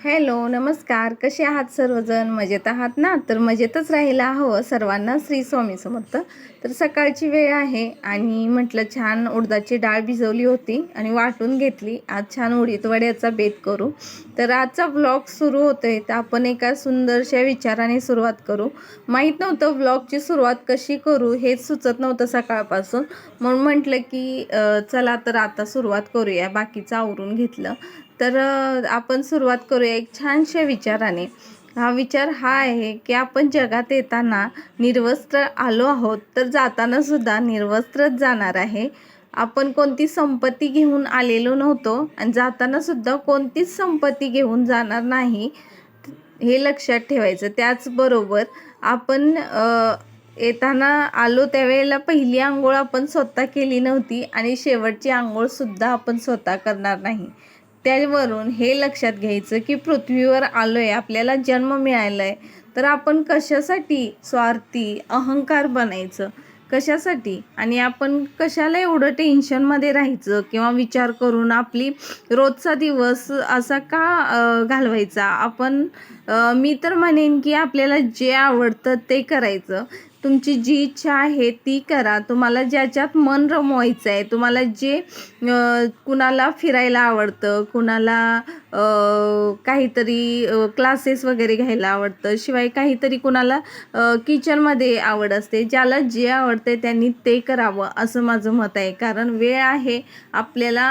Hello नमस्कार. कसे आहात सर्वजण? मजेत आहात ना? तर मजेतच राहिला हवं सर्वांना श्री स्वामी समर्थ. तर सकाळची वेळ आहे आणि म्हटलं छान उडदाची डाळ भिजवली होती आणि वाटून घेतली. आज छान उडीत वड्याचा बेत करू. तर आजचा व्लॉग सुरू होतोय. तर आपण एका सुंदरशा विचाराने सुरुवात करू. माहीत नव्हतं व्लॉगची सुरुवात कशी करू हेच सुचत नव्हतं सकाळपासून. म्हणून म्हटलं की चला तर आता सुरुवात करूया. बाकीचं आवरून घेतलं. तर आपण सुरुवात करूया एक छानशा विचाराने. हा विचार हा आहे की आपण जगात येताना निर्वस्त्र आलो आहोत तर जाताना सुद्धा निर्वस्त्रच जाणार आहे. आपण कोणती संपत्ती घेऊन आलेलो नव्हतो आणि जाताना सुद्धा कोणतीच संपत्ती घेऊन जाणार नाही हे लक्षात ठेवायचं. त्याचबरोबर आपण येताना आलो त्यावेळेला पहिली आंघोळ आपण स्वतः केली नव्हती आणि शेवटची आंघोळसुद्धा आपण स्वतः करणार नाही. त्यावरून हे लक्षात घ्यायचं की पृथ्वीवर आलो आहे आपल्याला जन्म मिळाला आहे तर आपण कशासाठी स्वार्थी अहंकार बनायचं? कशासाठी? आणि आपण कशाला एवढं टेन्शनमध्ये राहायचं? किंवा विचार करून आपली रोजचा दिवस असा का घालवायचा? आपण मी तर म्हणेन की आपल्याला जे आवडतं ते करायचं. तुमची जी इच्छा आहे ती करा. तुम्हाला ज्याच्यात मन रमवायचं आहे तुम्हाला जे कुणाला फिरायला आवडतं कुणाला काहीतरी क्लासेस वगैरे घ्यायला आवडतं शिवाय काहीतरी कुणाला किचनमध्ये आवड असते ज्याला जे आवडते त्यांनी ते करावं असं माझं मत आहे. कारण वेळ आहे आपल्याला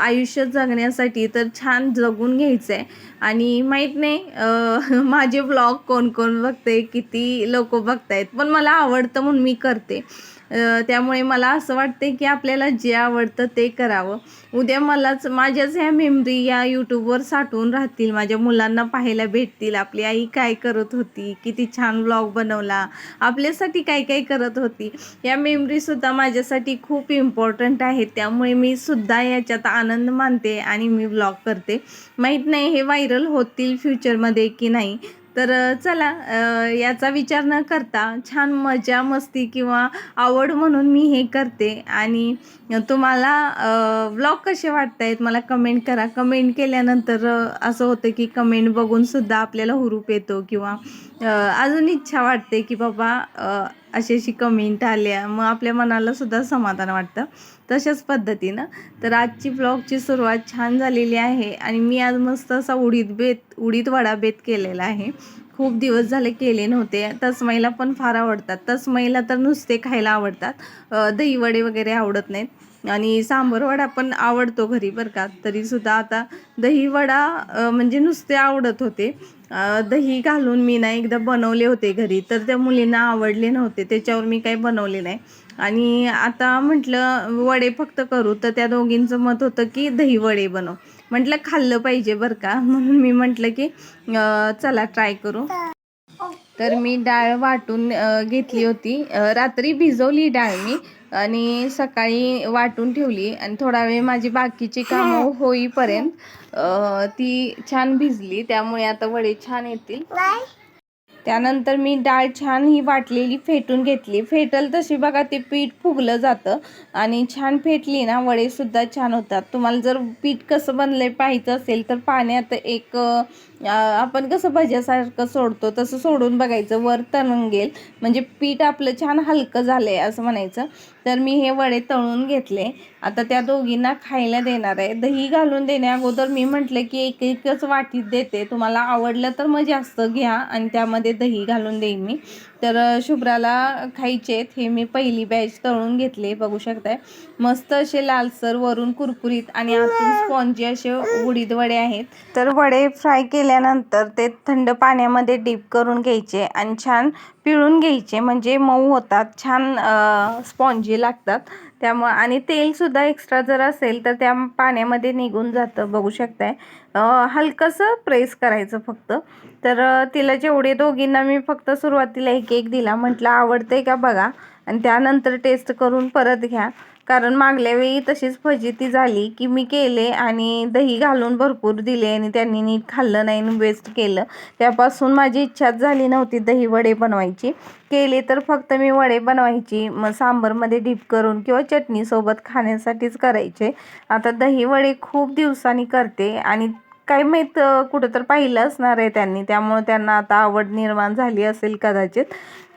आयुष्य जगण्यासाठी तर छान जगून घ्यायचं आहे आणि माहीत नाही माझे ब्लॉग कोण कोण बघते किती लोक बघतायत पण मला आवडतं म्हणून मी करते. त्यामुळे मला असं वाटते की आपल्याला जे आवडतं ते करावं. उद्या मलाच माझ्याच ह्या मेमरी या यूट्यूबवर साठवून राहतील. माझ्या मुलांना पाहायला भेटतील. आपली आई काय करत होती? किती छान ब्लॉग बनवला. आपल्यासाठी काय काय करत होती? या मेमरीसुद्धा माझ्यासाठी खूप इम्पॉर्टंट आहेत. त्यामुळे मी सुद्धा याच्यात आनंद मानते आणि मी ब्लॉग करते. माहीत नाही हे व्हायरल होतील फ्युचरमध्ये की नाही. तर चला याचा विचार न करता छान मजा मस्ती किंवा आवड म्हणून मी हे करते. आणि तुम्हाला व्लॉग कसे वाटत आहेत मला कमेंट करा. कमेंट केल्यानंतर असं होतं की कमेंट बघूनसुद्धा आपल्याला हुरूप येतो किंवा अजून इच्छा वाटते की बाबा अशी अशी कमेंट आल्या. मग आपल्या मनाला सुद्धा समाधान वाटतं. तशाच पद्धतीनं. तर आजची ब्लॉगची सुरुवात छान झालेली आहे आणि मी आज मस्त असा उडीद बेत उडीद वडा बेत केलेला आहे. खूप दिवस झाले केले नव्हते. तसमईला पण फार आवडतात. तसमईला तर नुसते खायला आवडतात. दहीवडे वगैरे आवडत नाहीत. आणि सांबर वडा पण आवडतो घरी बरं का. तरीसुद्धा आता दही वडा म्हणजे नुसते आवडत होते. दही घालून मी ना एकदा बनवले होते घरी तर त्या मुलींना आवडले नव्हते. त्याच्यावर मी काही बनवले नाही. आणि आता म्हटलं वडे फक्त करू तर त्या दोघींचं मत होतं की दही वडे बनव. म्हटलं खाल्लं पाहिजे बरं का. म्हणून मी म्हटलं की चला ट्राय करू. तर मी डाळ वाटून घेतली होती. रात्री भिजवली डाळ मी. आणि सकाळी वाटून ठेवली आणि थोडा वेळ माझी बाकीची कामं होईपर्यंत ती छान भिजली. त्यामुळे आता वडे छान येतील. त्यानंतर मी डाळ छान ही वाटलेली फेटून घेतली. फेटल तशी बघा ते पीठ फुगलं जातं आणि छान फेटली ना वडेसुद्धा छान होतात. तुम्हाला जर पीठ कसं बनलंय पाहायचं असेल तर पाण्यात एक आपण कसं भज्यासारखं सोडतो तसं सोडून बघायचं. वर तरंगेल म्हणजे पीठ आपलं छान हलकं झालं आहे असं म्हणायचं. तर मी हे वडे तळून घेतले. आता त्या दोघींना खायला देणार आहे. दही घालून देण्या अगोदर मी म्हटलं की एक एकच वाटीत देते. तुम्हाला आवडलं तर मग जास्त घ्या आणि त्यामध्ये दही घालून देईन मी. तर शुभ्राला खायचे आहेत. हे मी पहिली बॅच तळून घेतले. बघू शकताय. मस्त असे लालसर वरून कुरकुरीत आणि आतून स्पॉन्जी असे उडीद वडे आहेत. तर वडे फ्राय केले घेतल्यानंतर ते थंड पाण्यामध्ये डीप करून घ्यायचे आणि छान पिळून घ्यायचे. म्हणजे मऊ होतात छान स्पॉन्जी लागतात. त्यामुळं आणि तेलसुद्धा एक्स्ट्रा जर असेल तर त्या पाण्यामध्ये निघून जातं. बघू शकताय. हलकंसं प्रेस करायचं फक्त. तर तिला जेवढे दोघींना मी फक्त सुरुवातीला एक एक दिला. म्हटलं आवडते का बघा. आणि त्यानंतर टेस्ट करून परत घ्या. कारण मागल्या वेळी तशीच फजिती झाली की मी केले आणि दही घालून भरपूर दिले आणि त्यांनी नीट खाल्लं नाही आणि वेस्ट केलं. त्यापासून माझी इच्छाच झाली नव्हती दही वडे बनवायची. केले तर फक्त मी वडे बनवायची मग सांबरमध्ये डीप करून किंवा चटणीसोबत खाण्यासाठीच करायचे. आता दही वडे खूप दिवसांनी करते आणि काही माहीत कुठं तर पाहिलं असणार आहे त्यांनी. त्यामुळे त्यांना आता आवड निर्माण झाली असेल कदाचित.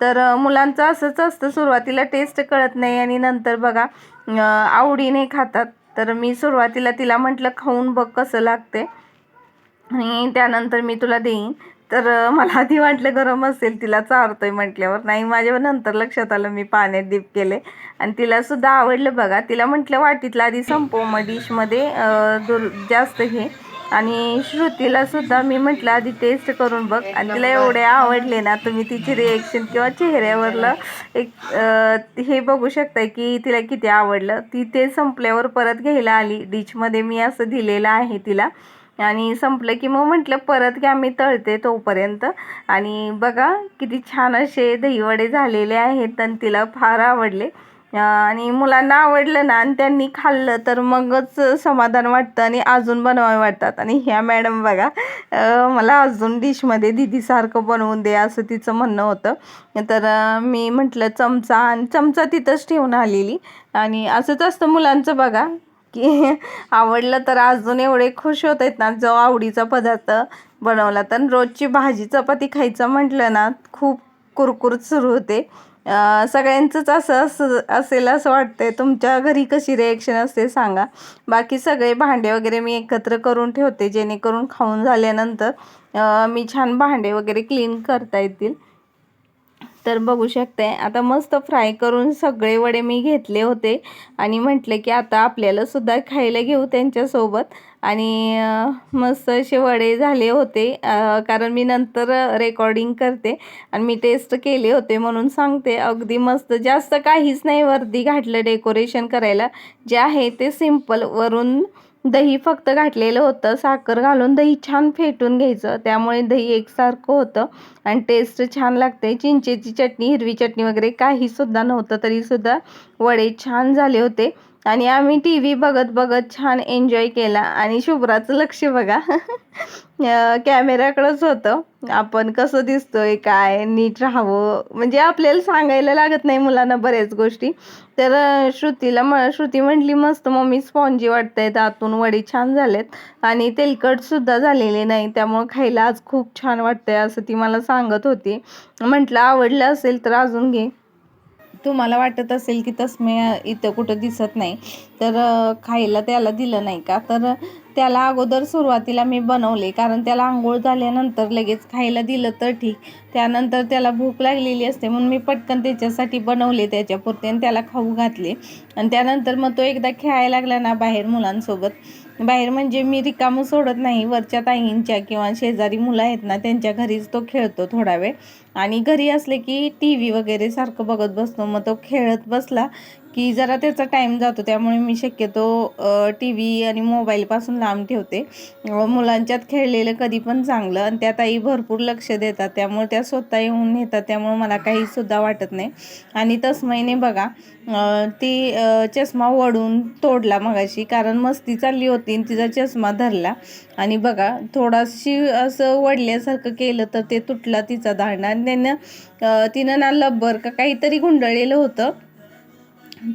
तर मुलांचं असंच असतं. सुरुवातीला टेस्ट कळत नाही आणि नंतर बघा आवडीने खातात. तर मी सुरुवातीला तिला म्हटलं खाऊन बघ कसं लागते. आणि त्यानंतर मी तुला देईन. तर मला आधी वाटलं गरम असेल तिला चारतोय म्हटल्यावर. नाही माझ्या नंतर लक्षात आलं मी पाण्यात डीप केले. आणि तिला सुद्धा आवडलं बघा. तिला म्हटलं वाटीतलं आधी संपव मग डिशमध्ये दूर जास्त हे आणि श्रुतीला सुद्धा मी म्हटलं आधी टेस्ट करून बघ. आणि तिला एवढे आवडले ना तुम्ही तिची रिएक्शन किंवा चेहऱ्यावरलं एक हे बघू शकताय की तिला किती आवडलं. ती ते संपल्यावर परत घ्यायला आली. डिशमध्ये मी असं दिलेलं आहे तिला. आणि संपलं की मग म्हटलं परत घ्या मी तळते तोपर्यंत. आणि बघा किती छान असे दहीवडे झालेले आहेत आणि तिला फार आवडले. आणि मुलांना आवडलं ना आणि त्यांनी खाल्लं तर मगच समाधान वाटतं आणि अजून बनवावे वाटतात. आणि ह्या मॅडम बघा मला अजून डिशमध्ये दिदीसारखं बनवून दे असं तिचं म्हणणं होतं. तर मी म्हटलं चमचा आणि. चमचा तिथंच ठेवून आलेली. आणि असंच असतं मुलांचं बघा की आवडलं तर अजून एवढे खुश होत आहेत ना जो आवडीचा पदार्थ बनवला. तर रोजची भाजी चपाती खायचं म्हटलं ना खूप कुरकुर सुरू होते. सगळ्यांचंच असं असं असेल असं वाटतंय. तुमच्या घरी कशी रिॲक्शन असते सांगा. बाकी सगळे भांडे वगैरे मी एकत्र करून ठेवते जेणेकरून खाऊन झाल्यानंतर मी छान भांडे वगैरे क्लीन करता येतील. तर बघू शकते. आता मस्त फ्राय करून सगळे वडे मी घेतले होते. आणि म्हटले की आता आपल्याला सुद्धा खायला घेऊ त्यांच्यासोबत. आणि मस्त असे वडे झाले होते. कारण मी नंतर रेकॉर्डिंग करते. आणि मी टेस्ट केले होते म्हणून सांगते. अगदी मस्त. जास्त काहीच नाही वरती घातलं डेकोरेशन करायला. जे आहे ते सिंपल वरून दही फक्त घातलेलं होतं साखर घालून दही छान फेटून घ्यायचं. त्यामुळे दही एकसारखं होतं आणि टेस्ट छान लागते. चिंचेची चटणी हिरवी चटणी वगैरे काही सुद्धा नव्हतं तरीसुद्धा वडे छान झाले होते. आणि आम्ही टी व्ही बघत बघत छान एन्जॉय केला. आणि शुभ्राचं लक्ष बघा. कॅमेऱ्याकडंच होतं. आपण कसं दिसतोय काय नीट राहावं. म्हणजे आपल्याला सांगायला लागत नाही मुलांना बऱ्याच गोष्टी. तर श्रुतीला म श्रुती म्हटली मस्त मम्मी स्पॉन्जी वाटतंय. आतून वडी छान झालेत. आणि तेलकटसुद्धा झालेले नाही. त्यामुळं खायला आज खूप छान वाटतंय असं ती मला सांगत होती. म्हटलं आवडलं असेल तर अजून घे. तुम्हाला वाटत असेल की तसमे इथं कुठं दिसत नाही. तर खायला त्याला दिलं नाही का? तर त्याला अगोदर सुरुवातीला मी बनवले. कारण त्याला आंघोळ झाल्यानंतर लगेच खायला दिलं तर ठीक. त्यानंतर त्याला भूक लागलेली असते म्हणून मी पटकन त्याच्यासाठी बनवले त्याच्यापुरते आणि त्याला खाऊ घातले. आणि त्यानंतर मग तो एकदा खेळायला लागला ना बाहेर मुलांसोबत. बाहेर म्हणजे मी रिकामं सोडत नाही. वरच्या ताईंच्या किंवा शेजारी मुलं आहेत ना त्यांच्या घरीच तो खेळतो थोडा वेळ. आणि घरी असले की टी व्ही वगैरे सारखं बघत बसतो. मग तो खेळत बसला की जरा त्याचा टाईम जातो. त्यामुळे मी शक्यतो टी व्ही आणि मोबाईलपासून लांब ठेवते. मुलांच्यात खेळलेलं कधी पण चांगलं आणि त्या ताई भरपूर लक्ष देतात. त्यामुळे त्या स्वतः येऊन नेतात. त्यामुळे मला काहीसुद्धा वाटत नाही. आणि तस्मैने बघा ती चष्मा वडून तोडला मगाशी. कारण मस्ती चालली होती आणि तिचा चष्मा धरला. आणि बघा थोडाशी असं वडल्यासारखं केलं तर ते तुटला तिचा दांडा. आणि त्यानं तिनं ना लब्बर का काहीतरी गुंडळलेलं होतं.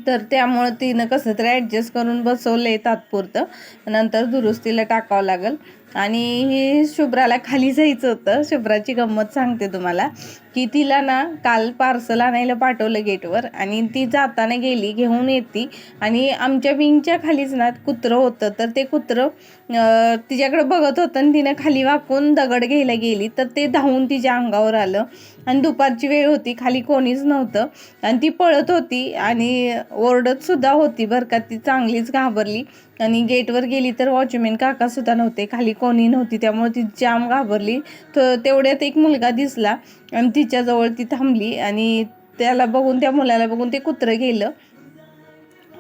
तर त्यामुळं तिनं कसं तरी ॲडजस्ट करून बसवलं आहे तात्पुरतं. नंतर दुरुस्तीला टाकावं लागेल. आणि हे शुभ्राला खाली जायचं होतं. शुभ्राची गंमत सांगते तुम्हाला. की तिला ना काल पार्सल आणायला पाठवलं गेटवर आणि ती जाताना गेली घेऊन येते. आणि आमच्या विंगच्या खालीच ना कुत्रं होतं. तर ते कुत्रं तिच्याकडं तिच्याकडे बघत होतं आणि तिनं खाली वाकून दगड घ्यायला गेली. तर ते धावून तिच्या अंगावर आलं. आणि दुपारची वेळ होती. खाली कोणीच नव्हतं. आणि ती पळत होती आणि ओरडत सुद्धा होती बरं का. ती चांगलीच घाबरली. आणि गेटवर गेली तर वॉचमॅन काकासुद्धा नव्हते खाली कोणी नव्हती त्यामुळे ती जाम घाबरली. तर तेवढ्यात एक मुलगा दिसला आणि तिच्याजवळ ती थांबली आणि त्याला बघून त्या मुलाला बघून ते कुत्रं गेलं.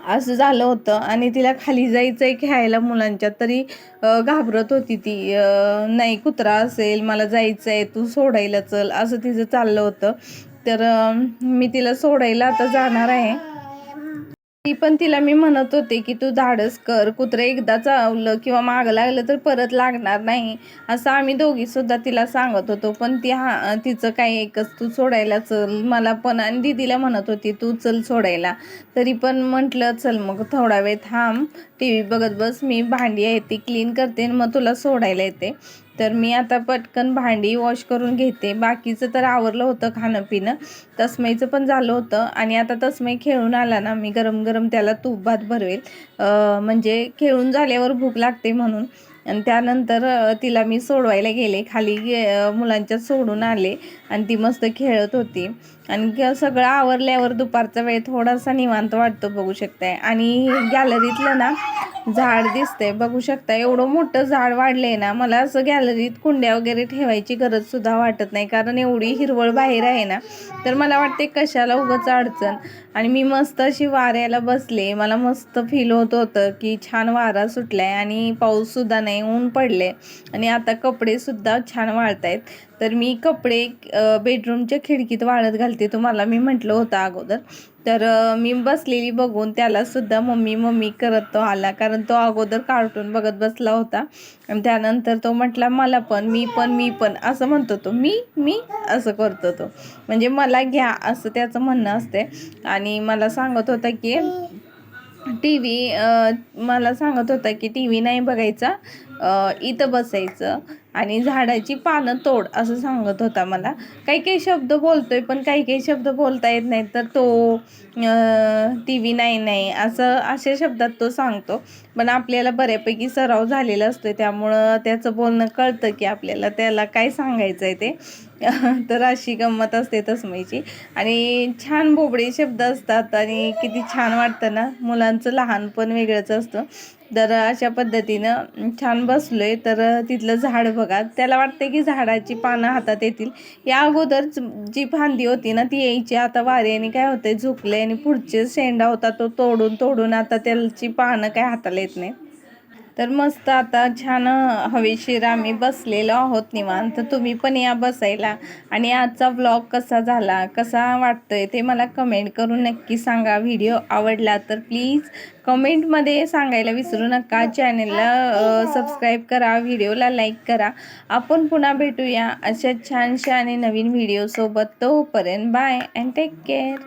असं झालं होतं आणि तिला खाली जायचं आहे खेळायला मुलांच्या तरी घाबरत होती ती. नाही कुत्रा असेल मला जायचं आहे तू सोडायला चल असं तिचं चाललं होतं. तर मी तिला सोडायला आता जाणार आहे. ती पण तिला मी म्हणत होते की तू धाडस कर कुत्रं एकदा चावलं किंवा मागं लागलं तर परत लागणार नाही असं आम्ही दोघी सुद्धा तिला सांगत होतो. पण ती हा तिचं काय एकच तू सोडायला चल मला पण आणि दीदीला म्हणत होती तू चल सोडायला. तरी पण म्हटलं चल मग थोडा वेळ थांब टी व्ही बघत बस मी भांडी आहे ती क्लीन करते आणि मग तुला सोडायला येते. तर मी आता पटकन भांडी वॉश करून घेते. बाकीचं तर आवरलं होतं खाणं पिणं. तस्मईचं पण झालं होतं. आणि आता तस्मई खेळून आला ना मी गरम गरम त्याला तूप भात भरवेल म्हणजे खेळून झाल्यावर भूक लागते म्हणून. आणि त्यानंतर तिला मी सोडवायला गेले. खाली गे मुलांच्यात सोडून आले आणि ती मस्त खेळत होती. आणि सगळं आवरल्यावर दुपारचा वेळ थोडासा निवांत वाटतो बघू शकताय. आणि गॅलरीतलं ना झाड दिसतंय. बघू शकता एवढं मोठं झाड वाढलंय ना मला असं गॅलरीत कुंड्या वगैरे ठेवायची गरज सुद्धा वाटत नाही. कारण एवढी हिरवळ बाहेर आहे ना तर मला वाटते कशाला उगाच अडचण. आणि मी मस्त अशी वाऱ्याला बसले. मला मस्त फील होत होतं की छान वारा सुटलाय. आणि पाऊस सुद्धा नाही ऊन पडले. आणि आता कपडे सुद्धा छान वाळत आहेत तर मी कपडे बेडरूमच्या खिडकीत वाळत घालते. तुम्हाला मी म्हटलं होतं अगोदर. तर मी बसलेली बघून त्याला सुद्धा मम्मी मम्मी करत तो आला. कारण तो अगोदर कार्टून बघत बसला होता. आणि त्यानंतर तो म्हटला मला पण मी पण मी पण. असं म्हणतो तो. मी मी? असं करतो तो. म्हणजे मला घ्या असं त्याचं म्हणणं असते आणि मला सांगत होता की टी व्ही मला सांगत होता की टी व्ही नाही बघायचा इथं बसायचं आणि झाडाची पानं तोड असं सांगत होता मला. काही काही शब्द बोलतोय पण काही काही शब्द बोलता येत नाहीत. तर तो टी व्ही नाही नाही असं अशा शब्दात तो सांगतो. पण आपल्याला बऱ्यापैकी सराव झालेला असतो त्यामुळं त्याचं बोलणं कळतं की आपल्याला त्याला काय सांगायचं आहे ते. तर अशी गंमत असते तस्मईची आणि छान बोबडे शब्द असतात आणि किती छान वाटतं ना मुलांचं लहानपण वेगळंच असतं. तर अशा पद्धतीनं छान बसलो आहे तर तिथलं झाड बघा त्याला वाटतं की झाडाची पानं हातात येतील. या अगोदर जी फांदी होती ना ती यायची. आता वाऱ्याने काय होतंय झुकले आणि पुढचे शेंडा होता तो तोडून तोडून आता त्याची पानं काय हाताला येत नाही तर मस्त आता छान हवेशीर आम्ही बसलेलो आहोत निवांत. तुम्ही पण या बसायला. आणि आजचा व्लॉग कसा झाला कसा वाटतोय ते मला कमेंट करून नक्की सांगा. व्हिडिओ आवडला तर प्लीज कमेंटमध्ये सांगायला विसरू नका. चॅनलला सबस्क्राईब करा व्हिडिओला लाईक करा. आपण पुन्हा भेटूया अशा छानशा आणि नवीन व्हिडिओसोबत तोपर्यंत बाय अँड टेक केअर